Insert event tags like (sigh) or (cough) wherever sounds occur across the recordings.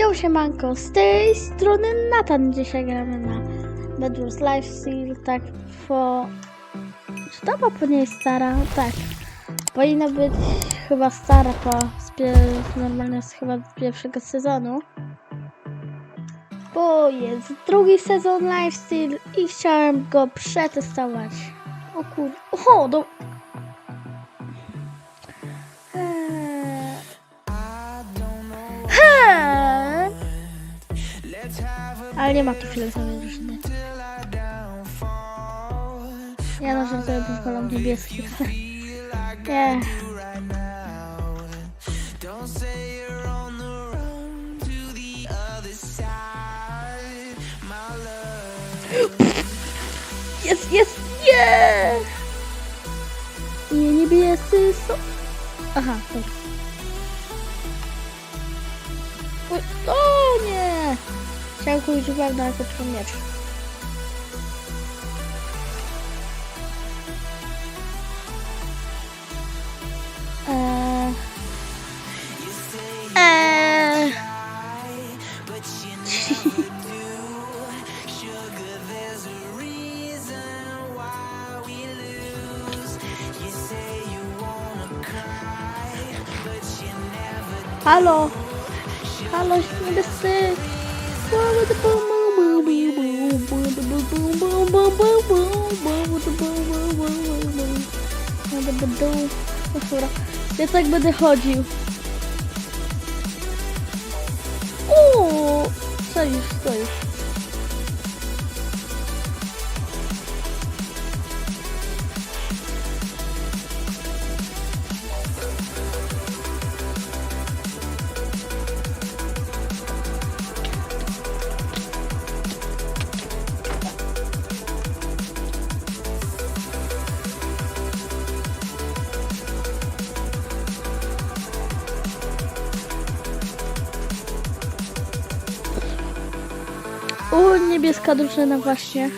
Yo, siemanko, z tej strony Nathan. Dzisiaj gramy na Bedwars Lifestyle, tak po... Czy ta mapa nie jest stara? Tak. Powinna być chyba stara, pie... normalnie jest chyba z pierwszego sezonu. Bo jest drugi sezon Lifestyle i chciałem go przetestować. O kur... O, do... Ale nie ma tu fioletowej drużyny. Ja na żartuję pozwalam niebieski. (laughs) Nie. Jest, jest, nie! Nie, niebiescy są... Aha, dobra. O nie! Chciałem kupić uwagę, ale to miecz. Dobra, ja tak będę chodził. Uuu, stoisz, stoisz. Drużyna właśnie.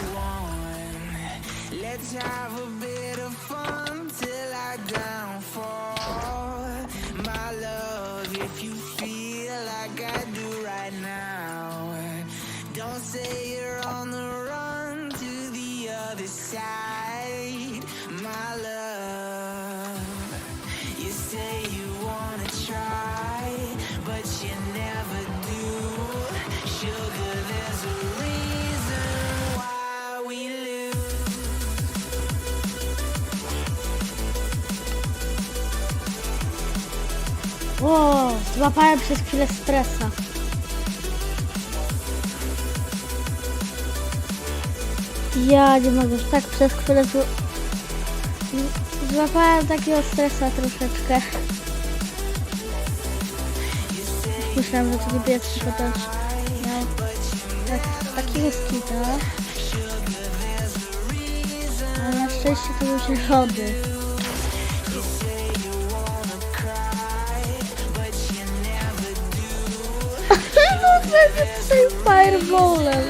O, złapałem przez chwilę stresa. Ja nie mogę, tak przez chwilę zł... złapałem takiego stresa troszeczkę. Myślałem, że to niebieski, bo też miał tak, takiego skita. Ale na szczęście to był zielony. No tutaj fireballem.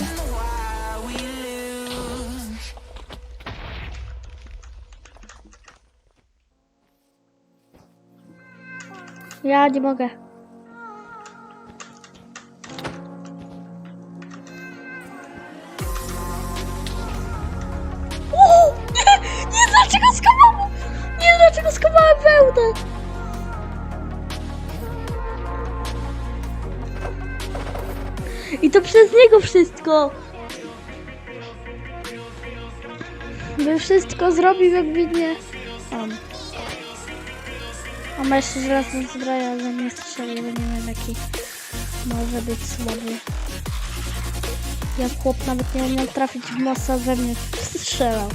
Ja nie mogę. Wszystko. By wszystko zrobił jak widnie on. A ma jeszcze żelazną zbroję, ale nie strzeli, bo nie wiem jaki może być słaby. Jak chłop nawet nie umiał trafić w mosa we mnie strzelał.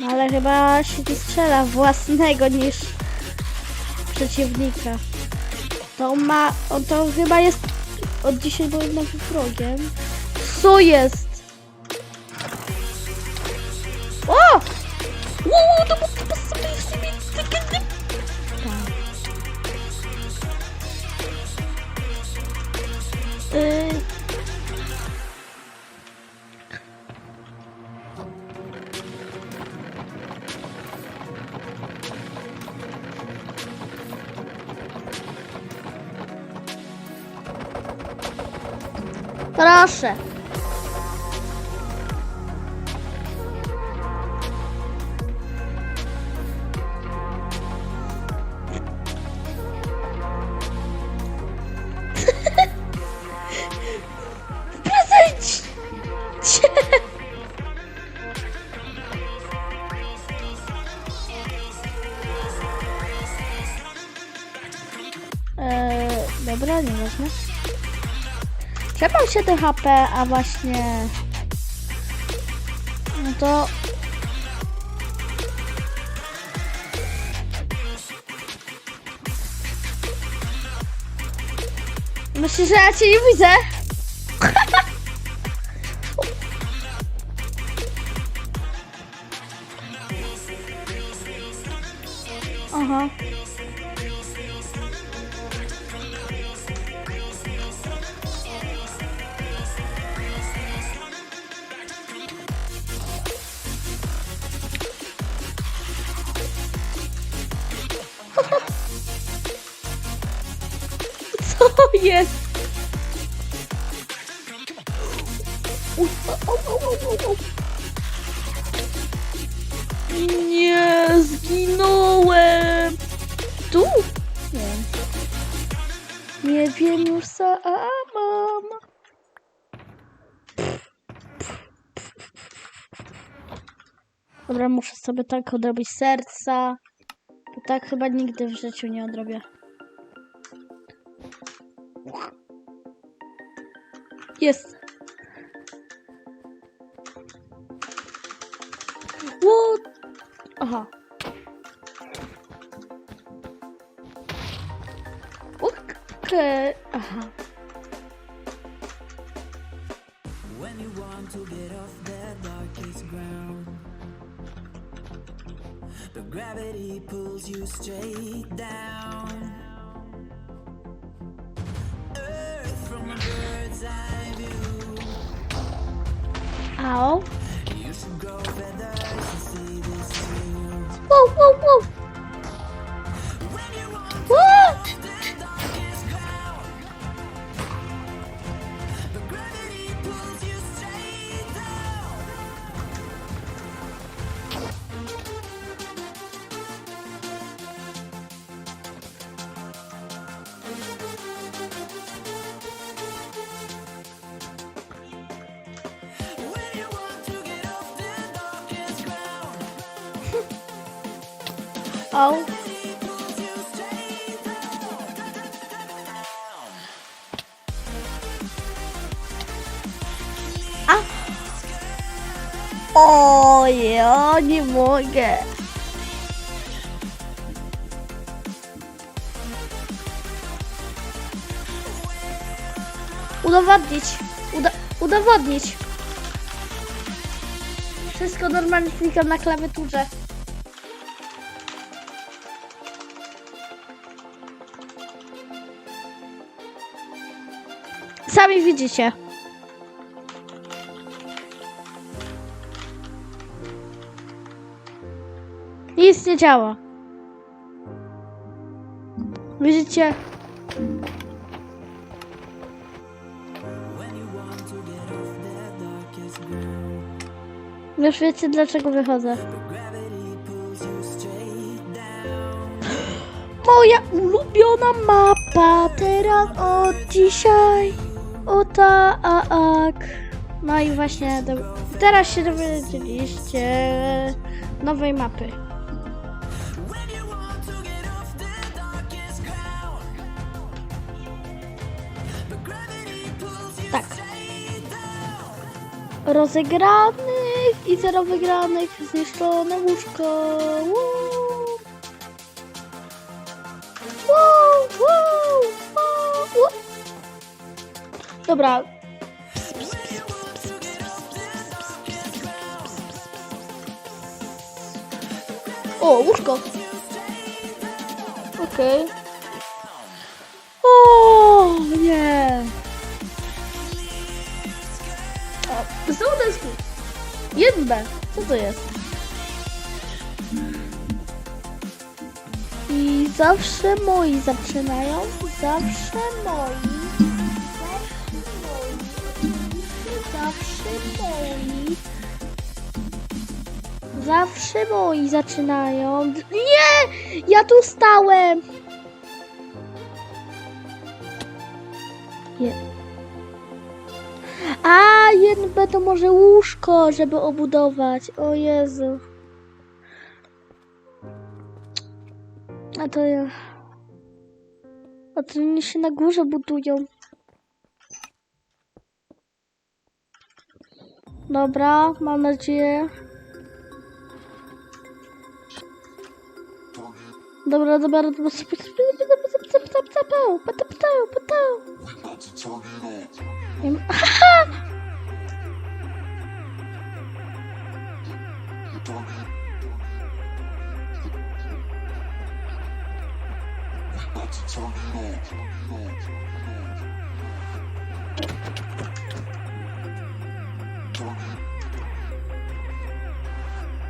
No ale chyba się nie strzela własnego niż przeciwnika. To ma, on to chyba jest od dzisiaj moim nowym wrogiem. Co jest? Proszę. 7 HP, a właśnie... No to... Myślisz, że ja cię nie widzę? Nie wiem już sama. Dobra, muszę sobie tak odrobić serca. Bo tak chyba nigdy w życiu nie odrobię. Jest. What? Aha. Okej. Aha. When you want to get off the darkest ground, but gravity pulls you straight down. Earth from a bird's eye view. Au. You should grow feathers to see this too. Wow, wow, wow. O, ja nie mogę. Udowodnić. Uda udowodnić. Wszystko normalnie klikam na klawiaturze. Sami widzicie. Nic nie działa. Widzicie? Już wiecie dlaczego wychodzę. Moja ulubiona mapa teraz od dzisiaj. O tak. No i właśnie teraz się dowiedzieliście nowej mapy. Rozegranych i zero wygranych, zniszczone łóżko. Wow, wow, wow, wow. Dobra. O, łóżko. Okej. O, 1B. Co to jest? I zawsze moi zaczynają. Zawsze moi. Zawsze moi. Zawsze moi. Zawsze moi zaczynają. Nie! Ja tu stałem! B to może łóżko, żeby obudować. O Jezu. A to ja. A to oni się na górze budują. Dobra, mam nadzieję. Dobra, dobra, dobra. Wiem-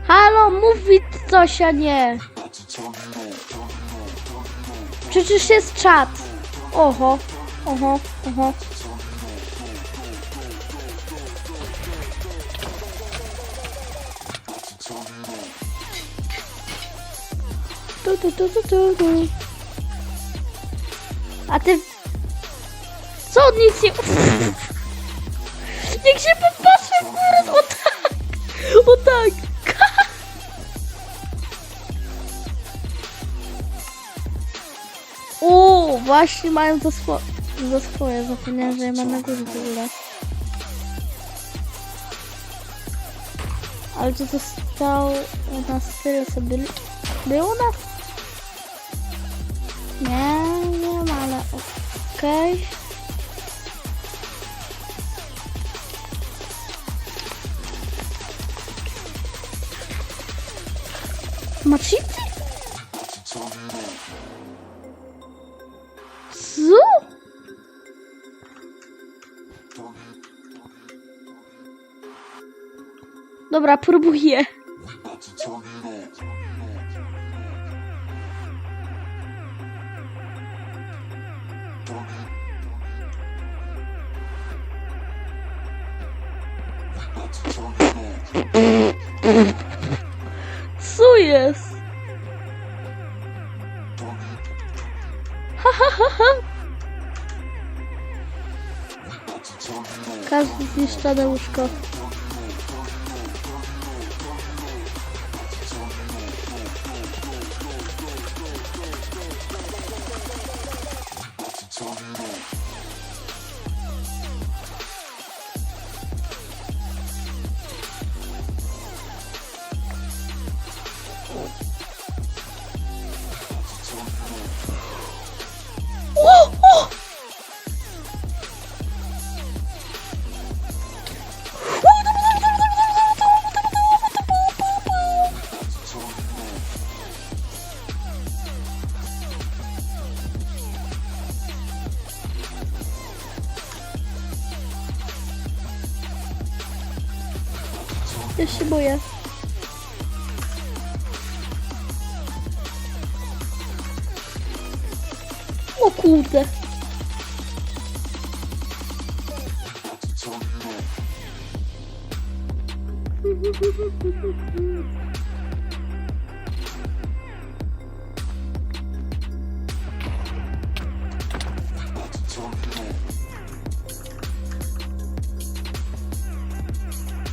Halo, mówić coś, a nie. Przecież jest czat. Oho, oho, oho. Tu, tu, tu, tu, tu, tu. A ty... Co nic nie... Niech się popatrzy w górę. O tak! O tak! (laughs) O, właśnie mają to, swo to swoje. Zapomniałem, że ja mam na górze w ogóle. Ale to zostało u nas tyle sobie. Było nas? Nie, nie Dobra, próbuję. Co jest? Ha, ha, ha. Każdy zniszczone łóżko. O,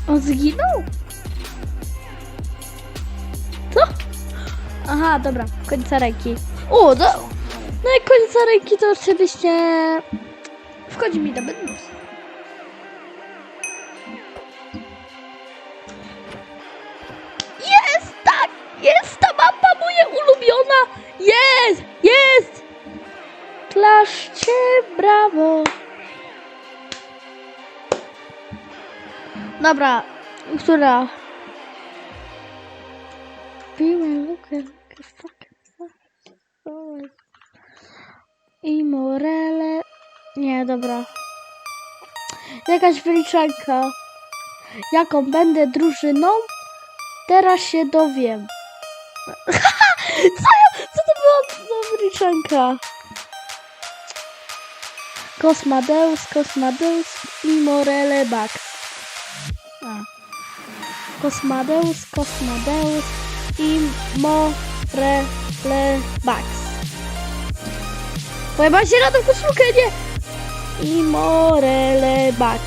On zginął? Co? Aha, dobra, końca ręki. O, do... no i końca ręki to oczywiście wchodzi mi do bednus. Dobra, która? Piłem lukę. I Morele. Nie, dobra. Jakaś wyliczanka. Jaką będę drużyną? Teraz się dowiem. (laughs) co, co to była za wyliczanka? Kosmadeus, Kosmadeus i Morele Bax. Kosmadeus, Kosmadeus i Morelebax. Bo ja mam zieloną koszulkę, nie! I Morelebax.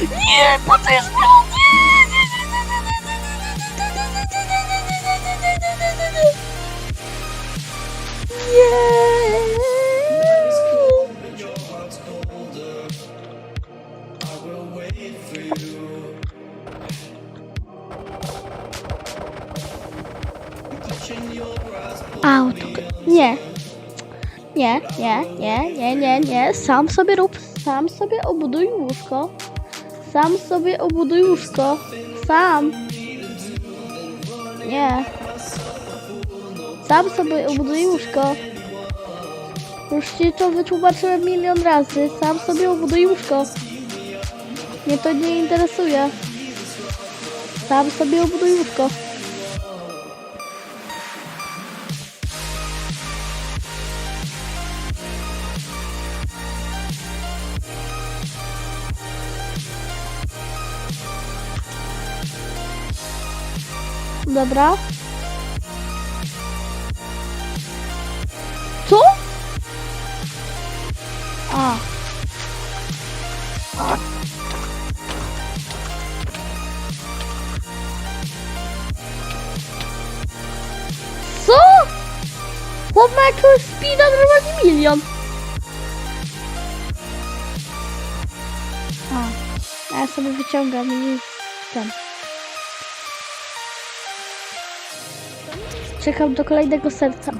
Nie, po co jest zielony? Nie, nie, nie, nie, nie, nie. Sam sobie rób. Sam sobie obuduj łóżko. Sam sobie obuduj łóżko. Sam. Nie. Sam sobie obuduj łóżko. Już ci to wytłumaczyłem milion razy. Sam sobie obuduj łóżko. Mnie to nie interesuje. Sam sobie obuduj łóżko. Dobra. Czekam do kolejnego serca.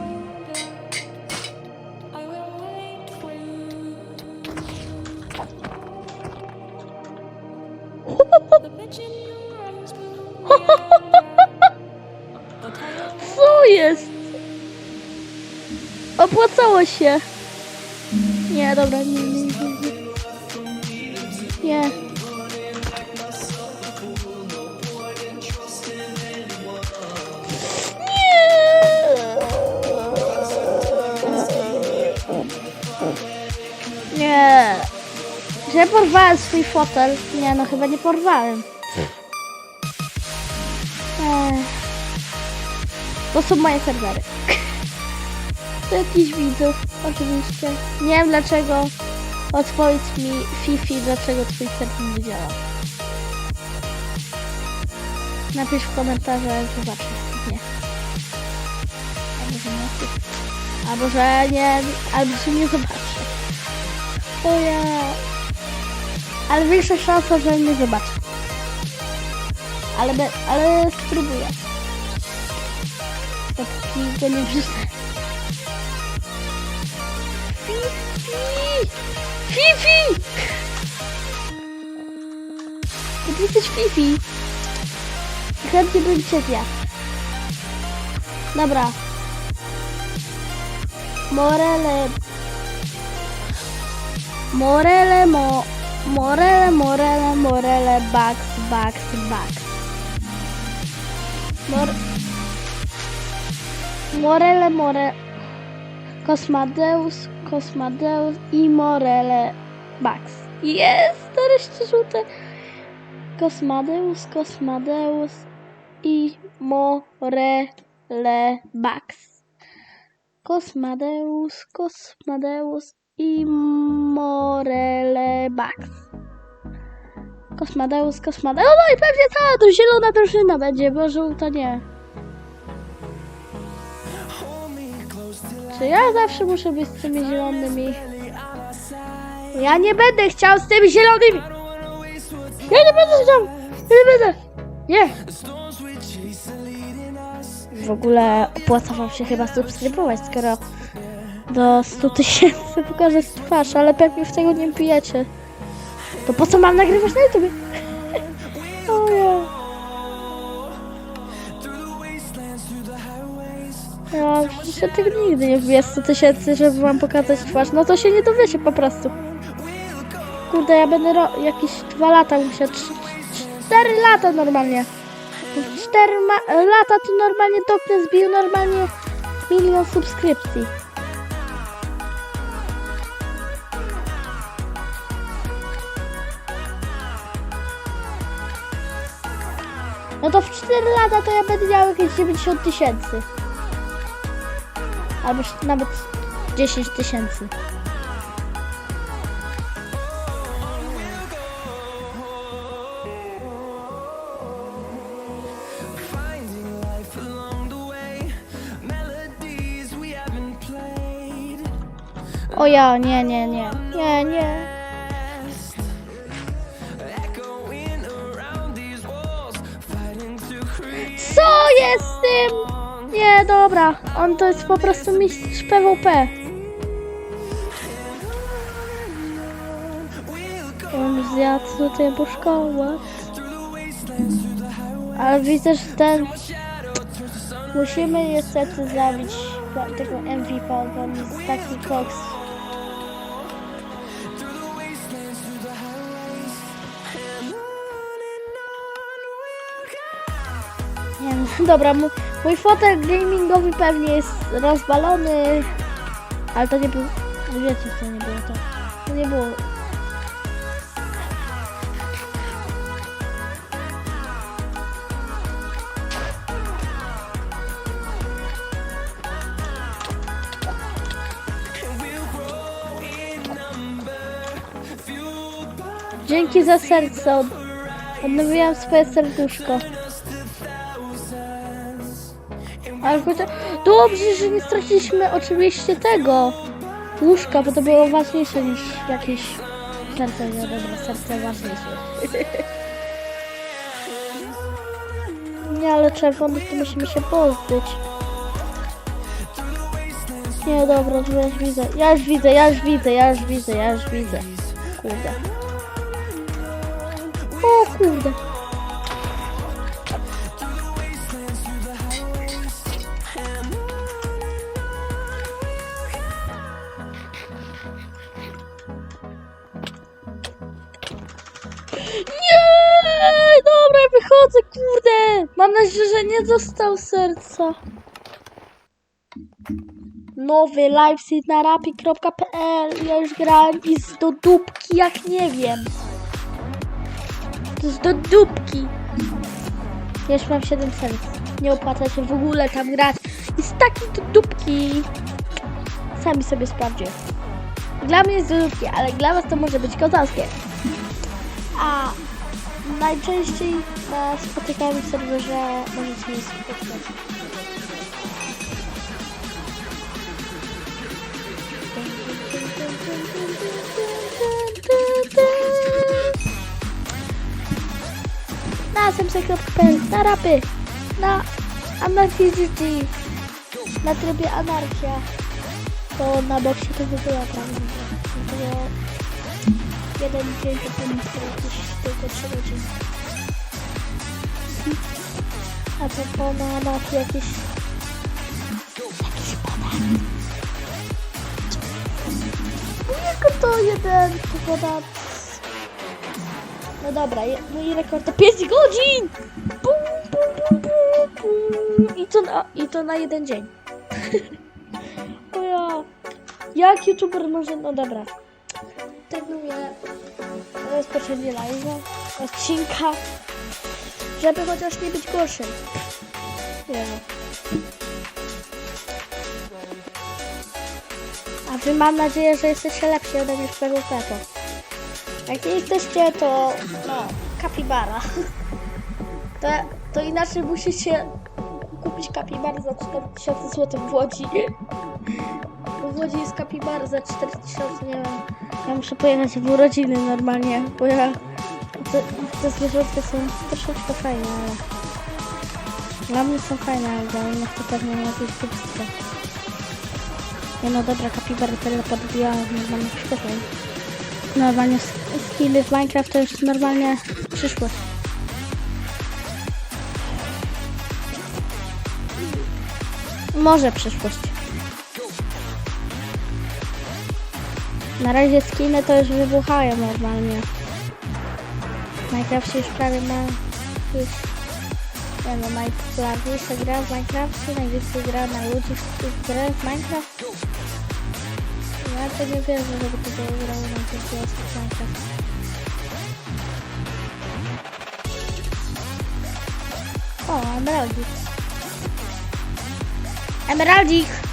Co jest? Opłacało się. Nie, dobra, nie, nie, nie. Nie. Że porwałem swój fotel. Nie, no chyba nie porwałem. To są moje serwery. (laughs) To jakiś widzów, oczywiście. Nie wiem dlaczego. Odpowiedz mi, Fifi, dlaczego twój serwer nie działa. Napisz w komentarzu, jak zobaczę. Nie. Albo że nie. Albo że nie, albo że nie zobaczę. To ja. Ale większa szansa, że nie zobaczę. Ale, ale spróbuję. Dopóki go nie wrzucę. Fifi! Fifi! Ty jesteś Fifi. Chętnie bym cię. Dobra. Morele. Morele, mo. Morele, morele, morele, bax, bax, bax. Mor... Morele, more... Kosmadeus, Kosmadeus i Morele Bax. Jest! Nareszcie żółte. Kosmadeus, Kosmadeus i Morele Bax. Kosmadeus, Kosmadeus i Morele Bax. Kosmadeus, Kosmadeus. No i pewnie cała to zielona drużyna będzie, bo żółta nie. Czy ja zawsze muszę być z tymi zielonymi? Ja nie będę chciał z tymi zielonymi! Ja nie będę chciał! Ja nie będę! Nie! W ogóle opłaca wam się chyba subskrybować, skoro do 100 tysięcy (laughs) pokażę twarz, ale pewnie w tego nie pijecie. To po co mam nagrywać na YouTube? (laughs) O ja. Ja przecież tego nigdy nie wbiję 100 tysięcy, żeby wam pokazać twarz. No to się nie dowiecie po prostu. Kurde, ja będę ro- jakieś dwa lata musiał. trz- trz- Cztery lata normalnie. Cztery ma- lata to normalnie Doknes zbił normalnie milion subskrypcji. No to w 4 lata to ja będę miał jakieś 90 tysięcy. Albo nawet 10 tysięcy. O ja, nie, nie, nie. Nie, nie. Dobra. On to jest po prostu mistrz PWP. On zjadł tutaj po szkołach. Ale widzę, że ten... Musimy niestety zabić tego MVP, bo on jest taki koks. (laughs) dobra, mój, fotel gamingowy pewnie jest rozwalony, ale to nie był, wiecie co nie było to, to nie było. Dzięki za serce, od, odnowiłam swoje serduszko. Ale chociaż... Dobrze, że nie straciliśmy oczywiście tego łóżka, bo to było ważniejsze niż jakieś serce. No dobra, serce ważniejsze. Nie, ale czerwonych to musimy się pozbyć. Nie, dobra, to ja już widzę. Ja już widzę, ja już widzę, ja już widzę, ja już widzę. Kurde. O kurde. Mam nadzieję, że nie dostał serca. Nowy liveseed na rapi.pl Ja już grałem i z do dupki jak nie wiem. To jest do dupki. Ja już mam 7 serc. Nie opłaca się w ogóle tam grać. Jest taki do dupki. Sami sobie sprawdźcie. Dla mnie jest do dupki, ale dla was to może być kozackie. A najczęściej na spotykamy w serwerze możecie mnie spotkać. Na semse.pl, na rapy, na anarchii.gg, na trybie anarchia. To na boksie to wybyła prawda. To jeden dzień to jakieś tylko 3 godziny. A to po anarchii jakieś... Jakiś ponad. Jako to jeden ponad... No dobra, je- mój rekord to 5 godzin! Bum, bum, bum, bum, bum. I to na, I to na jeden dzień. (laughs) o ja. Jak youtuber może... No dobra. Tegnuję rozpoczęcie live'a, odcinka, żeby chociaż nie być gorszym. Nie. A wy mam nadzieję, że jesteście lepsi ode mnie w PWP. Jak nie jesteście, to no, kapibara. To, to inaczej musicie kupić kapibarę za 4000 zł w Łodzi. W Łodzi jest kapibara za 4000, nie wiem. Ja muszę pojechać w urodziny normalnie, bo ja... Te, te są troszeczkę fajne, ale... Dla mnie są fajne, ale dla innych to pewnie jakieś głupstwo. Nie no dobra, kapibara teleport odbijała normalnie przyszłość. Normalnie sk- skiny w Minecraft to już normalnie przyszłość. Może przyszłość. Na razie skiny to już wybuchają normalnie. W Minecrafcie już prawie ma... Już... Nie no, najpopularniejsza gra w Minecrafcie, najwięcej gra na ludzi w w Minecraft. Ja to nie wierzę, żeby to było grało na tych w Minecraft. O, emeraldzik. Emeraldzik!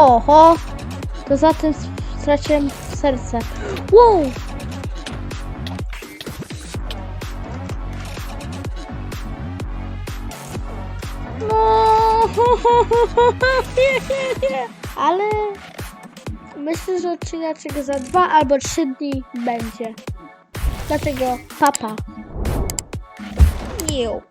Oho! To za tym straciłem serce. Wow! No! Nie, nie, nie. Ale myślę, że odcineczek za dwa albo trzy dni będzie. Dlatego papa. Miu.